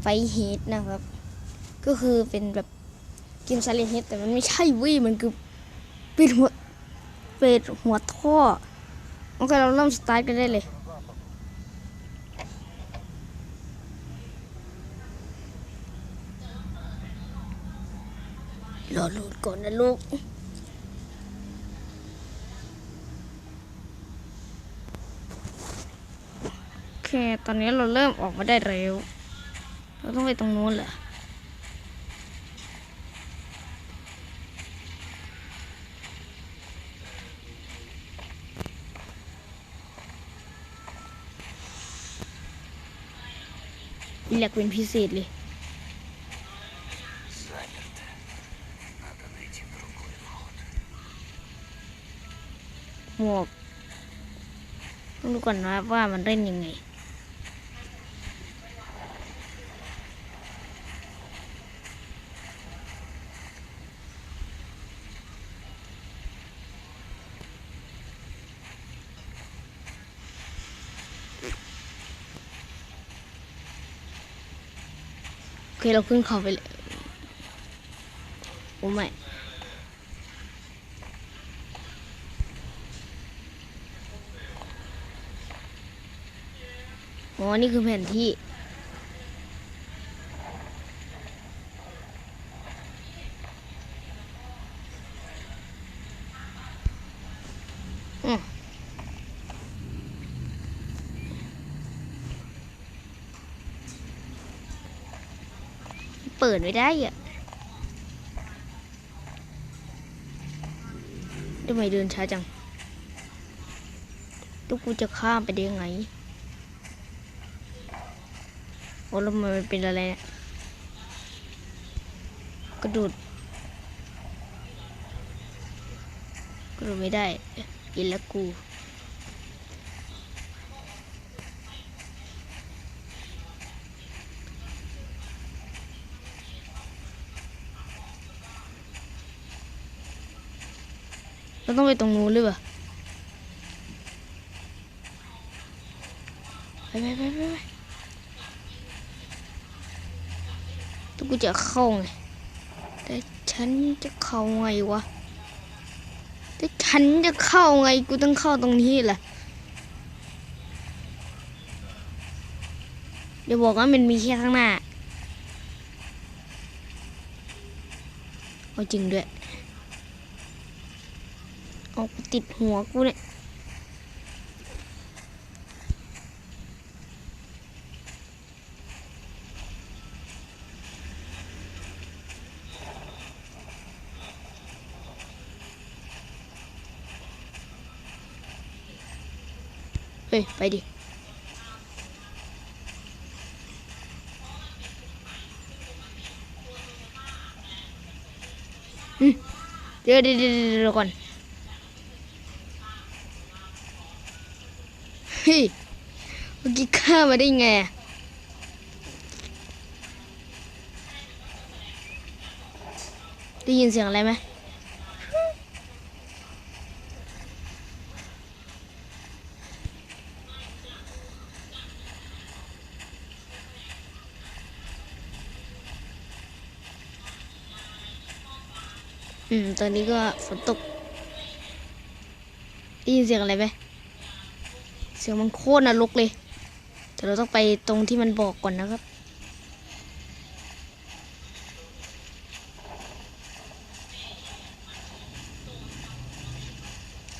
ไฟเฮดนะครับ ก็คือเป็นแบบเกมซาเลนเฮดแต่มันไม่ใช่วิมันคือเป็นหัวเป็นหัวท่อโอเคเราเริ่มสตาร์ทกันได้เลยรอโหลดก่อนนะลูกโอเค ตอนนี้เราเริ่มออกมาได้เร็ว เราต้องไปตรงนู้นเหรอเรียกเป็นพิเศษเลยหมวกต้องดูก่อนนะว่ามันเล่นยังไง เราขึ้นเขาไปเลยโอ้ไม่อ๋อ นี่คือแผนที่ ปิดไม่ได้อะทำไมเดินช้าจังตุ๊กกูจะข้ามไปได้ยังไง โอ้แล้วมันเป็นอะไรเนี่ยกระโดดกระโดดไม่ได้ยินแล้วกู เราต้องไปตรงนู้นหรือเปล่าไปไปไปไปไปตัวกูจะเข้าไงแต่ฉันจะเข้าไงวะแต่ฉันจะเข้าไงกูต้องเข้าตรงนี้แหละเดี๋ยวบอกว่ามันมีแค่ข้างหน้าเอาจริงด้วย เอากูติดหัวกูเนี่ยเฮ้ย ไปดิ อืมเดี๋ยวเดี๋ยวเดี๋ยวเดี๋ยวก่อน ฮ้ยเมื่อกี้ข้ามาได้ไงได้ยินเสียงอะไรไหมอืม ตอนนี้ก็ฝนตกได้ยินเสียงอะไรไหม สียงมันโคตรนรกเลย แต่เราต้องไปตรงที่มันบอกก่อนนะครับ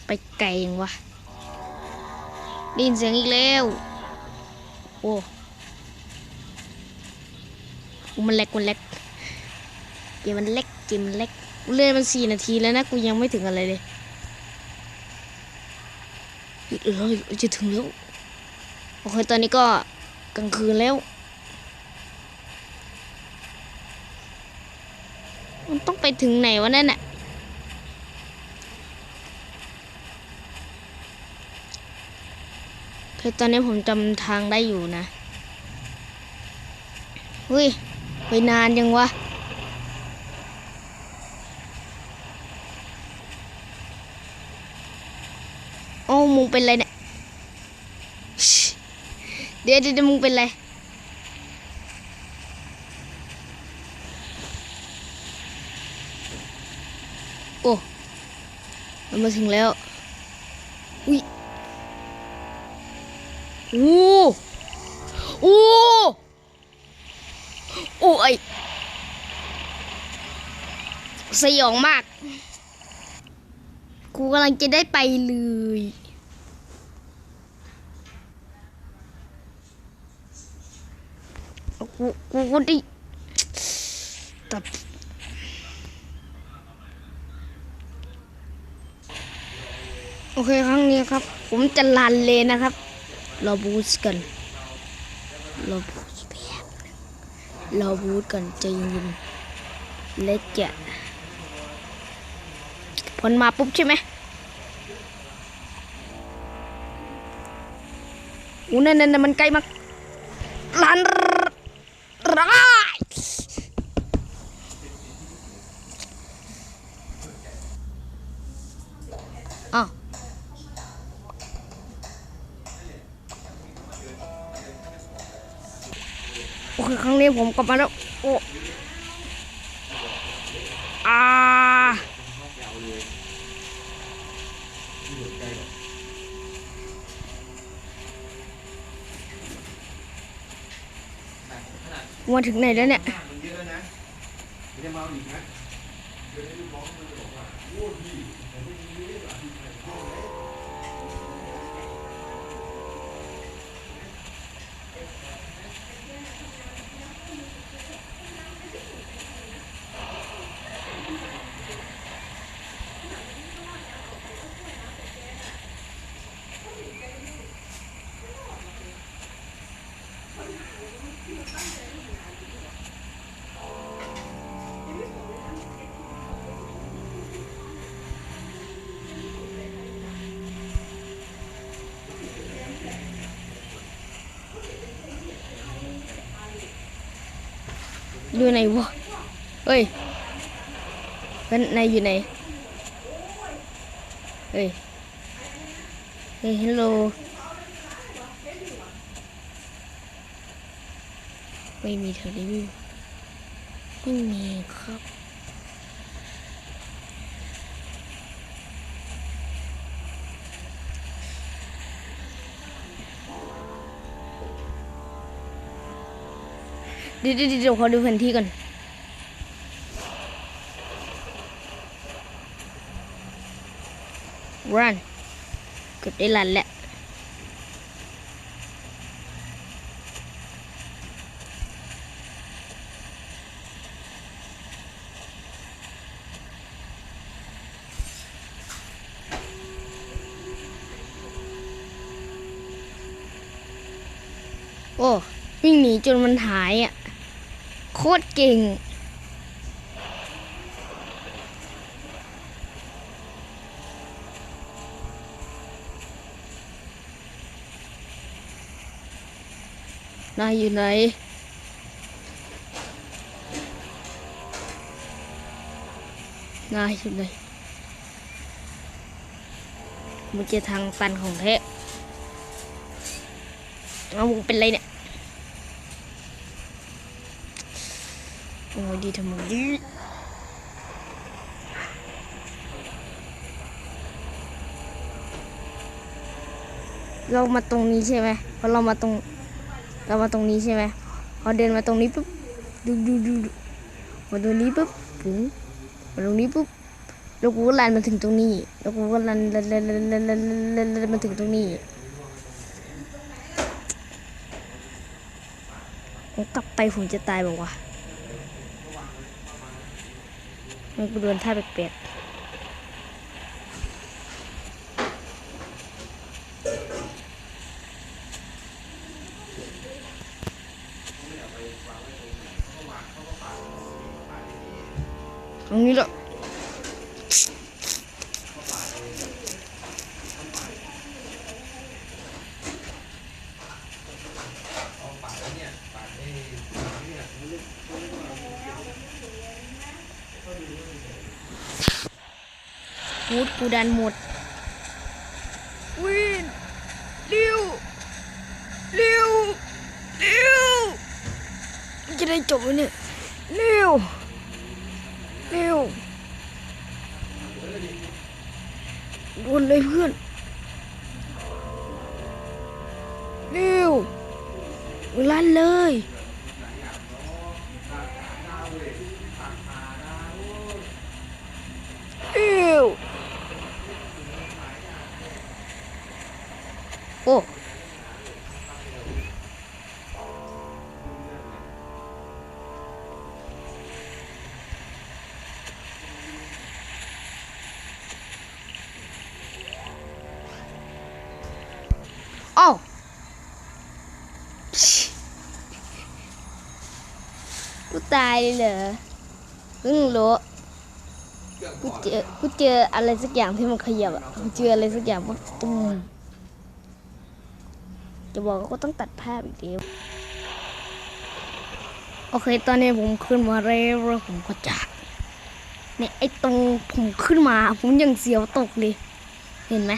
ไปไกลยังวะได้ยินเสียงอีกแล้ว โอ้มันเล็กมันเล็กเกมมันเล็กเกมมันเล็กเล่นมันสี่นาทีแล้วนะ กูยังไม่ถึงอะไรเลย เออเราจะถึงแล้ว โอเค ตอนนี้ก็กลางคืนแล้ว มันต้องไปถึงไหนวะนั่นน่ะคือตอนนี้ผมจำทางได้อยู่นะ เฮ้ย ไปนานยังวะ เดี๋ยวเดี๋ยมึงเป็นไรโอ้มันมาถึงแล้ว อุ้ยอู้อู้อ้ยสยองมาก กูกำลังจะได้ไปเลย กูกูก็ได้แต่โอเคครั้งนี้ครับ ผมจะลันเลยนะครับเราบูสกันเราบูสแป๊บเราบูสกันใจเย็นๆและจะผลมาปุ๊บใช่ไหมอู้นั่นนั่นนั่นมันใกล้มากลัน ผมกลับมาแล้ว โอ้อามาถึงไหนแล้วเนี่ยมันเยอะแล้วนะไม่ได้มาอีกนะอ ยู่ไหนวะเฮ้ยเป็นนายอยู่ไหนเฮ้ยเฮ้ยฮัลโหลไม่มีเธอรีวิวไม่มีครับ เดี๋ยวเดี๋ยวขอดูแผนที่ก่อน run เกือบได้รันแล้วโอ้วิ่งหนีจนมันหายอะ โคตรเก่ง นายอยู่ไหนนายอยู่ไหนมันจะทางตันของแท้เอามึงเป็นไรเนี่ย โอ้ดีทำไมดีเรามาตรงนี้ใช่ไหมพอเรามาตรง เรามาตรงนี้ใช่ไหมพอเดินมาตรงนี้ปุ๊บดูดูดูดูมาตรงนี้ปุ๊บปุ๊บมาตรงนี้ปุ๊บแล้วกูก็ลันมาถึงตรงนี้แล้วกูก็ลันลันลันลันลันลันลันลันมาถึงตรงนี้ผมกลับไปผมจะตายบอกว่าวะ มันกูโดนท่าแปลกๆ ดกูดันหมด วินเร็วเร็วเร็วจะได้จบไหมเนี่ยเร็วเร็วโดนเลยเพื่อนเร็วลั่นเลยเร็วโอ้เอ้ากู ตายเลยเหรอเพิ่งรู้กูเจอกูเจออะไรสักอย่างที่มันขยับอะกูเจออะไรสักอย่างมันตุ้มจะบอกว่ากูต้องตัดภาพอีกเดียวโอเค ตอนนี้ผมขึ้นมาแล้วแล้วผมก็จะเนี่ยไอ้ตรงผมขึ้นมา ผมยังเสียวตกเลย เห็นไหม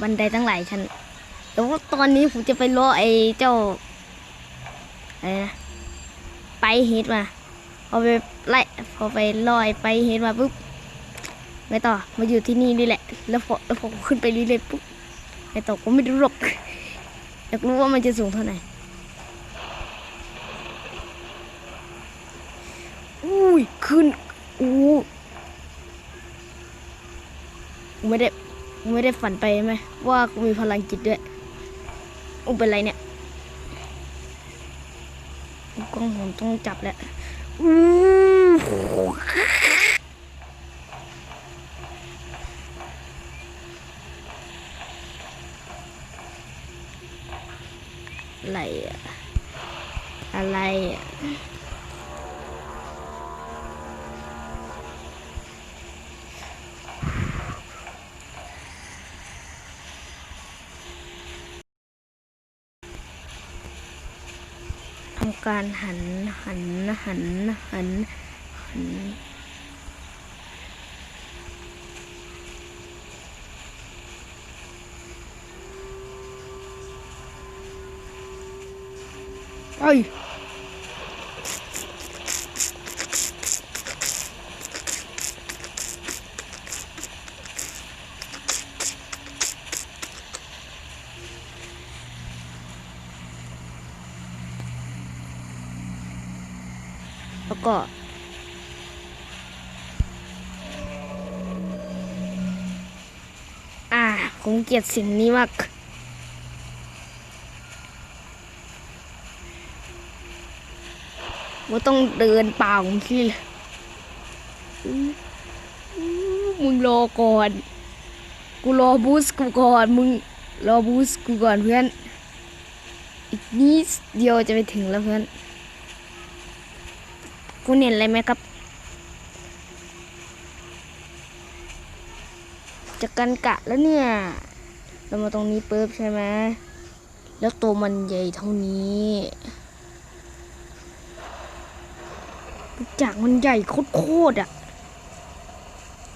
บันไดตั้งหลายชั้นแต่ว่าตอนนี้ผมจะไปล่อไอ้เจ้าอะไรนะ ไปเฮดมาพอไปไล่พอไปลอยไปเฮดมาปุ๊บไม่ต่อมาอยู่ที่นี่นี่แหละ แล้วพอแล้วพอขึ้นไปเรื่อยๆปุ๊บไม่ต่อก็ไม่รู้หรอกอยากรู้ว่ามันจะสูงเท่าไหร่อุ้ยขึ้นอู้ไม่ได้ไม่ได้ฝันไปไหมว่ากูมีพลังจิตด้วยอุ้เป็นไรเนี่ย กล้องผมต้องจับแหละอู้อะไรอะอะไรอะ การหันหันหันหันหันไป แล้วก็อ่าผมเกลียดสิ่งนี้มากว่าต้องเดินเปล่าของที่เลยอื้ออือมึงรอก่อน กูรอบูสกูก่อน มึงรอบูสกูก่อนเพื่อน อีกนิดเดียวจะไปถึงแล้วเพื่อน กูเห็นอะไรไหมครับ จะกันกะแล้วเนี่ย เรามาตรงนี้ปุ๊บใช่ไหม แล้วตัวมันใหญ่เท่านี้จากมันใหญ่โคตรอะ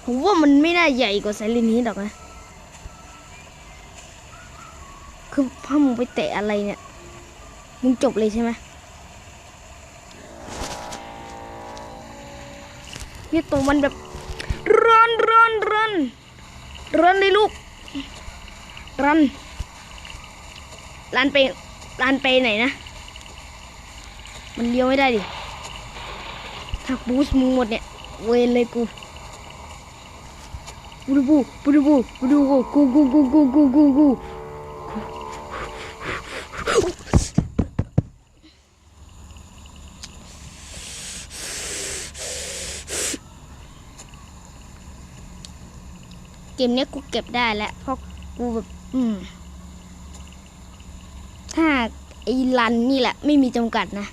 ผมว่ามันไม่ได้ใหญ่กว่าไซรนนี้หรอกนะ คือถ้ามึงไปเตะอะไรเนี่ย มึงจบเลยใช่ไหม นี่ตัวมันแบบรันรันรันรันเลยลูกรันรันไปรันไปไหนนะ มันเลี้ยวไม่ได้ดิถ้าบูส์มึงหมดเนี่ยเวรเลยกูบูดูบูบูดูบูบูดูบูกูกูกูกูกูกูกู เกมเนี้ยกูเก็บได้แล้วเพราะกูแบบอืมถ้าไอ้รันนี่แหละ ไม่มีจำกัดนะ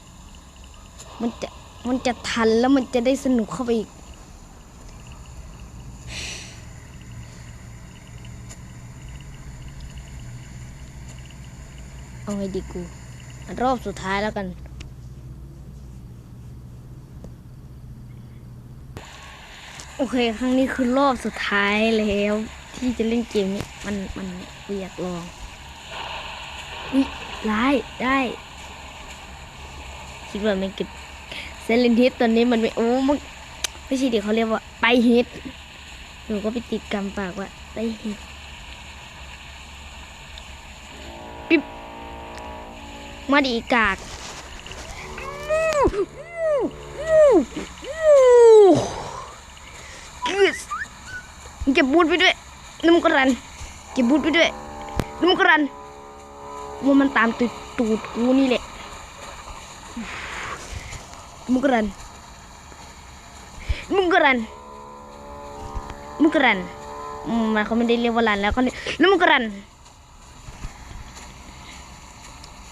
มันจะมันจะทันแล้วมันจะได้สนุกเข้าไปอีก เอาไงดีกูอันรอบสุดท้ายแล้วกัน โอเค ครั้งนี้คือรอบสุดท้ายแล้ว ที่จะเล่นเกมนี้ มันมันอยากลองอุ้ยร้ายได้ คิดว่าไม่เก็บเซเลนทิสตอนนี้มันไม่โอ้มันไม่ใช่เดี๋ยวเขาเรียกว่าไปฮิตหนูก็ไปติดกำปากว่าได้เห็นปิ๊บมาดีกาก เก็บบูทไปด้วยน้ำมันกรันเก็บบูทไปด้วยน้ำมันกรันว่ามันตามตูดตูดกูนี่แหละมุกรันมุกรันมุกรันมันเขาไม่ได้เรียกว่ารันแล้วเขาเรียกแล้วมุกรัน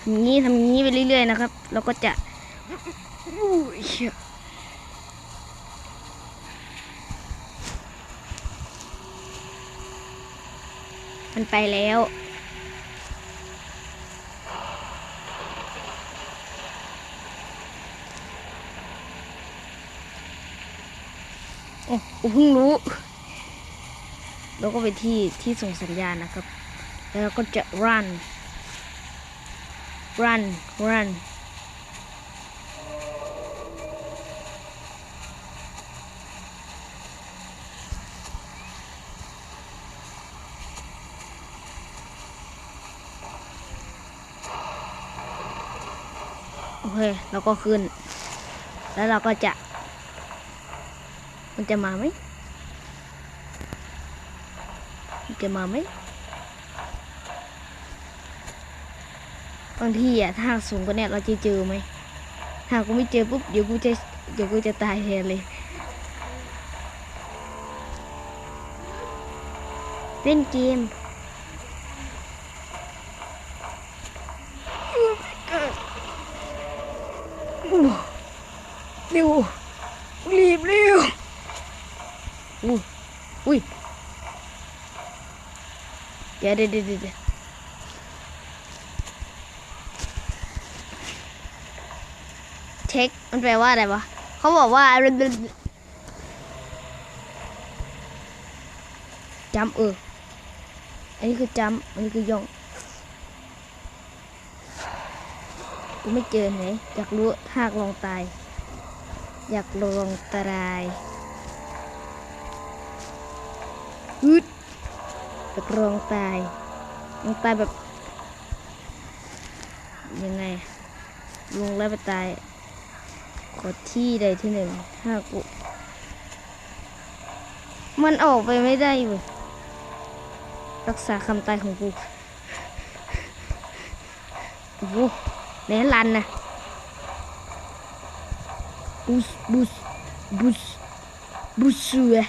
ทำงี้ทำงี้ไปเรื่อยๆนะครับแล้วก็จะอู้ยเชี่ย มันไปแล้ว โอ้กูเพิ่งรู้ แล้วก็ไปที่ที่ส่งสัญญาณนะครับ แล้วก็จะ run run run เคแล้วก็ขึ้น แล้วเราก็จะ มันจะมาไหมมันจะมาไหมบางทีอะถ้าสูงกว่านี้เราจะเจอไหมถ้ากูไม่เจอปุ๊บเดี๋ยวกูจะเดี๋ยวกูจะตายแทนเลยเล่นเกม เร็วรีบเร็วอุ้ยอุ้ยเดี๋ยวเดี๋ยวเดี๋ยวเดี๋ยวเช็คมันแปลว่าอะไรวะเขาบอกว่าจำเอออันนี้คือจำอันนี้คือย่อง กูไม่เจอไหนอยากรู้ถ้าลองตาย อยากลองตายอึดอยากลองตายลองตายแบบ ยังไงลงแล้วไปตายกดที่ใดที่หนึ่งถ้ากูมันออกไปไม่ได้เว้ยรักษาคำตายของกูโอ้ โหแหนลันนะ Bus, bus, bus, busue.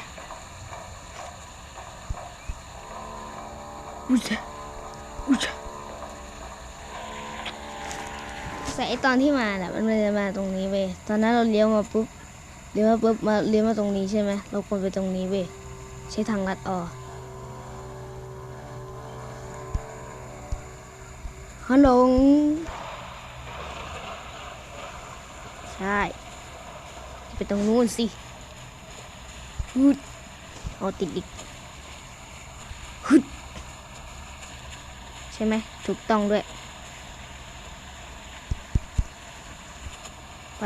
Bus, bus. แต่ตอนที่มาน่ะมันมันจะมาตรงนี้เว้ยตอนนั้นเราเลี้ยวมาปุ๊บเลี้ยวมาปุ๊บมาเลี้ยวมาตรงนี้ใช่ไหมเราควรไปตรงนี้เว้ยใช้ทางลัดออกฮัลโหล ใช่ไปตรงนู้นสิฮึดเอาติดอีกฮึดใช่ไหมถูกต้องด้วย ไป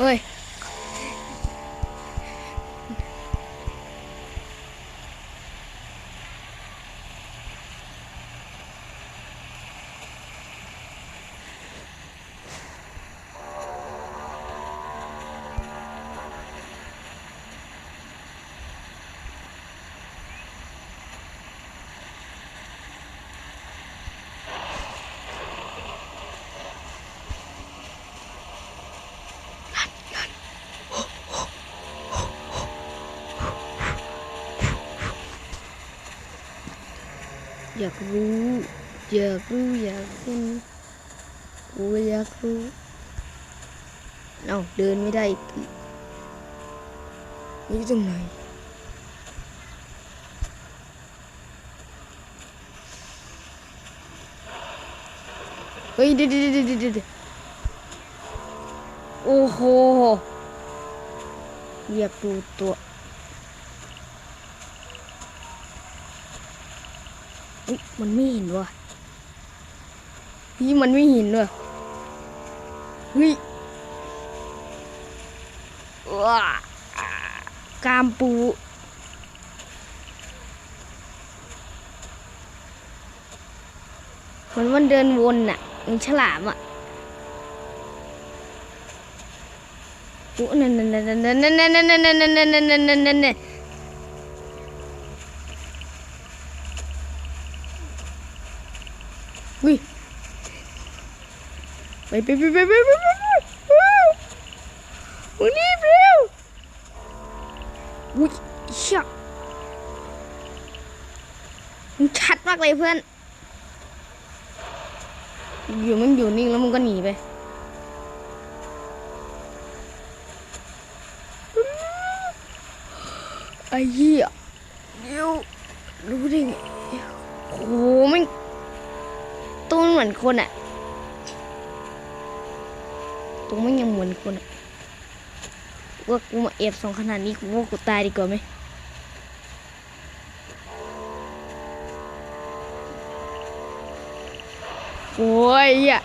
เอยากรู้อยากรู้อยากเห็นกูอยากรู้เอาเดินไม่ได้อีกนี่ตรงไหนเฮ้ยเดี๋ยวเดี๋ยวเดี๋ยวเดี๋ยวเดี๋ยวโอ้โหอยากดูตัว ฮ้ยมันไม่เห็นว่ะเฮ้ยมันไม่เห็นว่ะเฮ้ยว้ากามปูเหมือนมันเดินวนน่ะมันฉลามอะโอ้นั่นนั่นนั่นนั่นนั่นนั่นนั่นนั่นนั่นนั่น นั่นนั่นนั่นนั่นวิไปไปไปไปไปไปไปไปมึงรีบเร็วอุ้ยเชี่ยมันชัดมากเลยเพื่อน อยู่มันอยู่นิ่งแล้วมันก็หนีไปไอ้เหี้ยเดี๋ยวรู้ได้ไงโอ้โหมัน ตัวมันเหมือนคนอะตัวมันยังเหมือนคนอะว่ากูมาเอฟสองขนาดนี้กูว่ากูตายดีกว่าไหมโอ้ยเหี้ย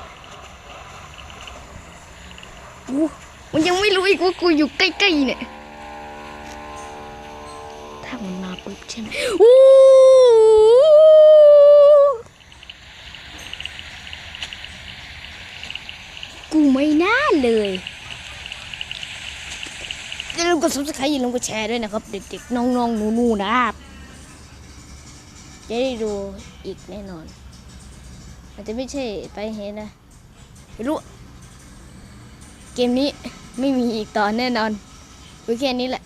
โอ้มันยังไม่รู้อีกว่ากูอยู่ใกล้ๆเนี่ย ถ้ามันมาปุ๊บใช่ไหมอู้กูไม่น่า เลยอย่าลืมกด subscribe อย่าลืมกดแชร์ด้วยนะครับ เด็กๆ น้องๆหนูๆนะครับจะได้ดูอีกแน่นอนอาจจะไม่ใช่ไปเห็นนะไม่รู้ เกมนี้ไม่มีอีกต่อแน่นอนไว้แค่นี้แหละ